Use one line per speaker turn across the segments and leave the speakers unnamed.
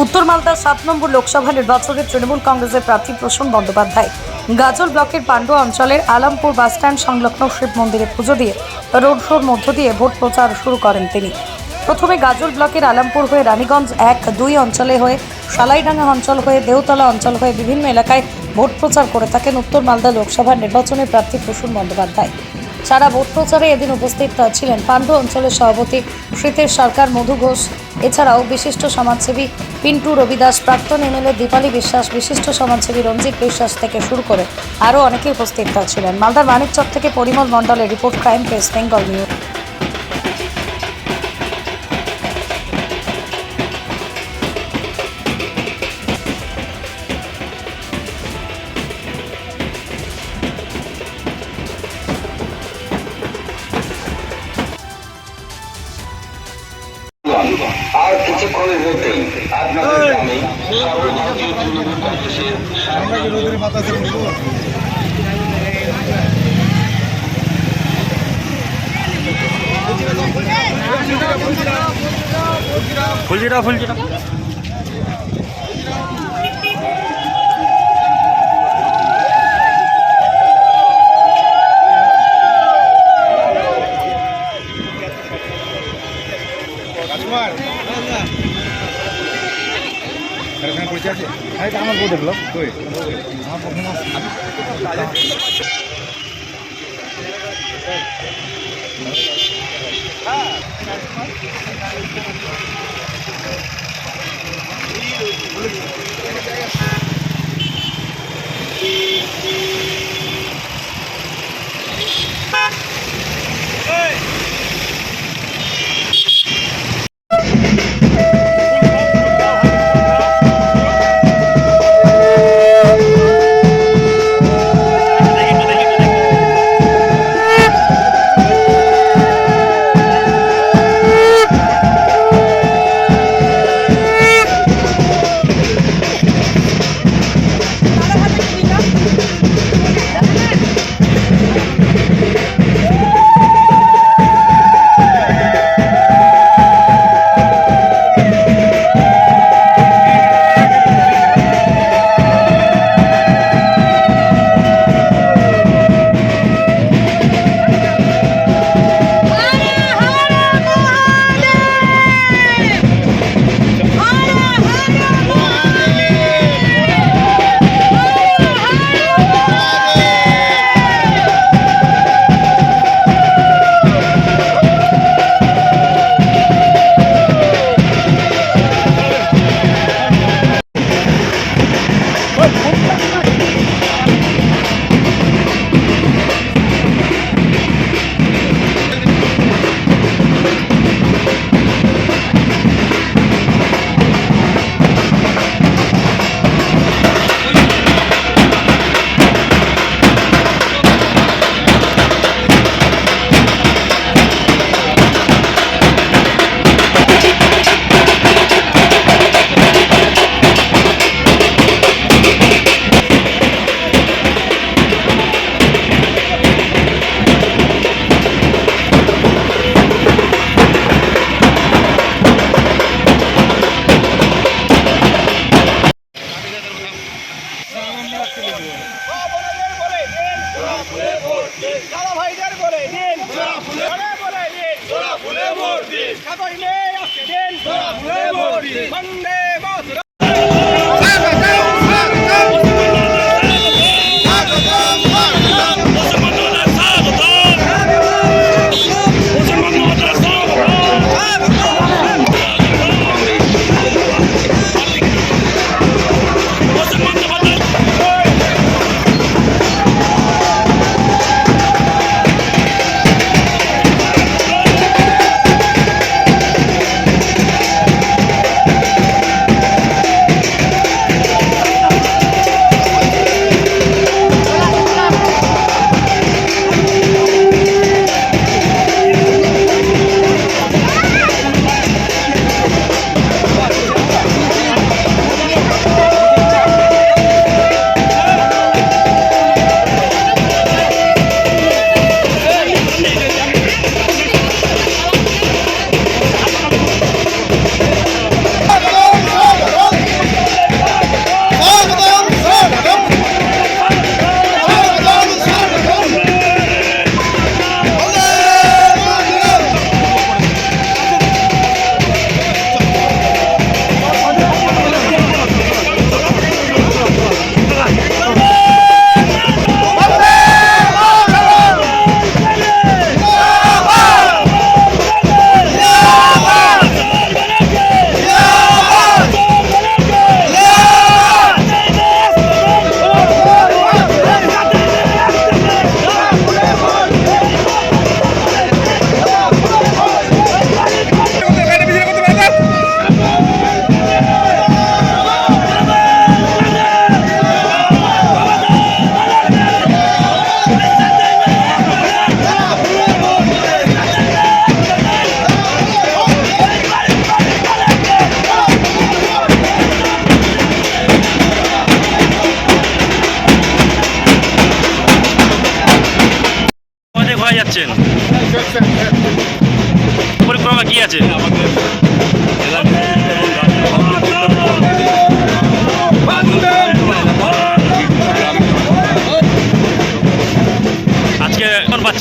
উত্তর মালদার সাত নম্বর লোকসভা নির্বাচনে তৃণমূল কংগ্রেসের প্রার্থী প্রসূন বন্দ্যোপাধ্যায়। গাজল ব্লকের পান্ডুয়া অঞ্চলের আলামপুর বাসস্ট্যান্ড সংলগ্ন শিব মন্দিরে পুজো দিয়ে রোড শোর মধ্য দিয়ে ভোট প্রচার শুরু করেন তিনি। প্রথমে গাজল ব্লকের আলামপুর হয়ে রানীগঞ্জ এক, দুই অঞ্চলে হয়ে সালাইডাঙ্গা অঞ্চল হয়ে দেওতলা অঞ্চল হয়ে বিভিন্ন এলাকায় ভোট প্রচার করে থাকেন উত্তর মালদা লোকসভার নির্বাচনে প্রার্থী প্রসূন বন্দ্যোপাধ্যায়। সারা ভোট প্রচারে এদিন উপস্থিত ছিলেন পাণ্ডু অঞ্চলের সভাপতি শীতের সরকার, মধু ঘোষ এছাড়াও বিশিষ্ট সমাজসেবী পিন্টু রবিদাস, প্রাক্তন এমএলএ দীপালি বিশ্বাস, বিশিষ্ট সমাজসেবী রঞ্জিত বিশ্বাস থেকে শুরু করে আরও অনেকে উপস্থিত ছিলেন। মালদার মানিকচক থেকে পরিমল মণ্ডলের report, crime press, Bengal news.
আর আপনাদের গ্রামে সর্বভারতীয় তৃণমূল কংগ্রেসের
ফুলজিরা ফুলজিরা।
এখানে পরিচয় আছে? হ্যাঁ এটা আমার বউ দেখল কই? আমার প্রথম
সারা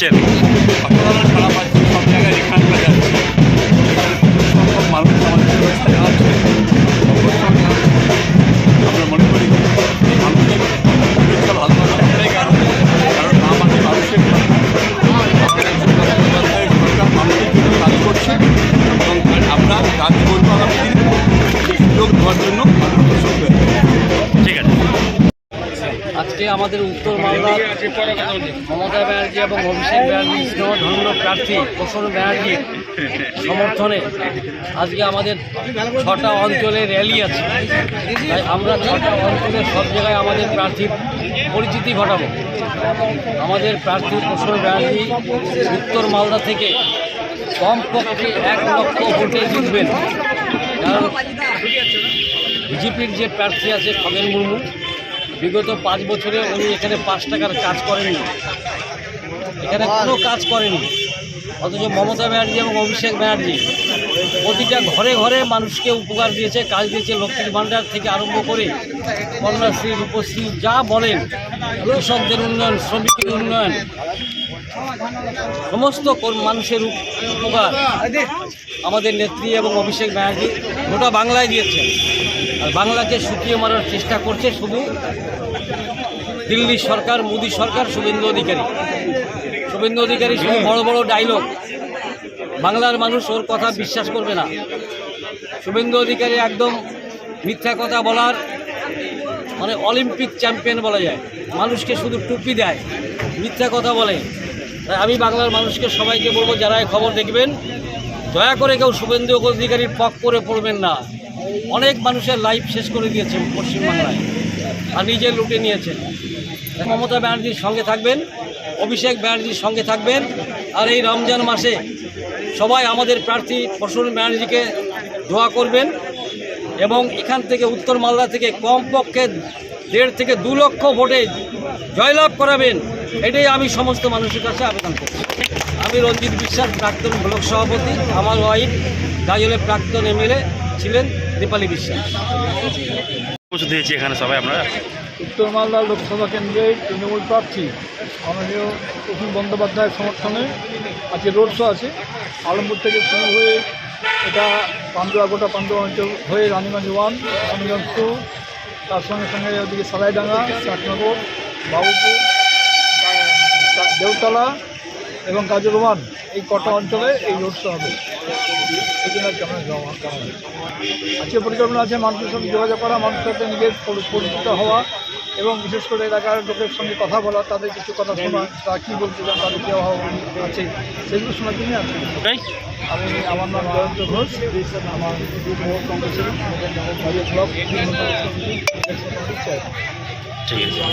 পাচ্ছেন
আমাদের
উত্তর মালদা মমতা ব্যানার্জি এবং অভিষেক ব্যানার্জি, স্নেহধন্য প্রার্থী প্রসন্ন ব্যানার্জির সমর্থনে আজকে আমাদের ছটা অঞ্চলে র্যালি আছে। তাই আমরা ছটা অঞ্চলে সব জায়গায় আমাদের প্রার্থীর পরিচিতি ঘটাবো। আমাদের প্রার্থী প্রসন্ন ব্যানার্জি উত্তর মালদা থেকে কমপক্ষে এক লক্ষ ভোটে জিতবেন। কারণ বিজেপির যে প্রার্থী আছে খগেন মুর্মু বিগত পাঁচ বছরে উনি এখানে পাঁচ টাকার কাজ করেননি। এখানে কোনো কাজ করেনি অথচ মমতা ব্যানার্জি এবং অভিষেক ব্যানার্জি প্রতিটা ঘরে ঘরে মানুষকে উপকার দিয়েছে, কাজ দিয়েছে, লক্ষ্মীর ভাণ্ডার থেকে আরম্ভ করে কন্যাশ্রী, রূপশ্রী, যা বলেন, কৃষকদের উন্নয়ন, শ্রমিকের উন্নয়ন, সমস্ত মানুষের উপকার আমাদের নেত্রী এবং অভিষেক ব্যানার্জি গোটা বাংলায় দিয়েছেন। আর বাংলাকে শুকিয়ে মারার চেষ্টা করছে শুধু দিল্লি সরকার, মোদি সরকার, শুভেন্দু অধিকারী। শুভেন্দু অধিকারী শুধু বড় বড় ডায়লগ বাংলার মানুষ ওর কথা বিশ্বাস করবে না। শুভেন্দু অধিকারী একদম মিথ্যা কথা বলার মানে অলিম্পিক চ্যাম্পিয়ন বলা যায়। মানুষকে শুধু টুপি দেয়, মিথ্যা কথা বলে। তাই আমি বাংলার মানুষকে সবাইকে বলব যারা খবর দেখবেন, দয়া করে কেউ শুভেন্দু অধিকারীর পক করে পড়বেন না। অনেক মানুষের লাইফ শেষ করে দিয়েছেন পশ্চিমবাংলায় আর নিজে লুটে নিয়েছেন মমতা ব্যানার্জির সঙ্গে থাকবেন, অভিষেক ব্যানার্জির সঙ্গে থাকবেন, আর এই রমজান মাসে সবাই আমাদের প্রার্থী প্রসন্ন ব্যানার্জিকে দোয়া করবেন এবং এখান থেকে উত্তর মালদা থেকে কমপক্ষে দেড় থেকে দু লক্ষ ভোটে জয়লাভ করাবেন, এটাই আমি সমস্ত মানুষের কাছে আবেদন করছি। আমি রঞ্জিত বিশ্বাস, প্রাক্তন ব্লক সভাপতি, আমার ওয়াইফ গাজলের প্রাক্তন এমএলএ ছিলেন। দীপালি বিশ্বাস।
পৌঁছে দিয়েছি এখানে সবাই আপনারা?
উত্তর মালদা লোকসভা কেন্দ্রের তৃণমূল প্রার্থী মাননীয় প্রফুল বন্দ্যোপাধ্যায়ের সমর্থনে আজকে রোড শো আছে। আলমপুর থেকে শুরু হয়ে এটা পান্ডুয়া গোটা পান্ডুয়া অঞ্চল হয়ে রানীগঞ্জ ওয়ান রানীগঞ্জ টু তার সঙ্গে সঙ্গে ওদিকে সালাইডাঙ্গা চাটনগর বাবুপুর দেউতলা এবং ওয়ান এই কটা অঞ্চলে এই রোড শো হবে। আজকে পরিকল্পনা আছে মানুষের সঙ্গে যোগাযোগ করা মানুষের সাথে নিজের পরিচিত হওয়া এবং বিশেষ করে এলাকার লোকের সঙ্গে কথা বলা তাদের কিছু কথা শোনা তারা কী বলতে চান তাদের কী অভাব আছে সেগুলো শোনার জন্যই
তাই
আমি আমার নাম জয়ন্ত ঘোষ আমার কংগ্রেসের ব্লক
ঠিক আছে।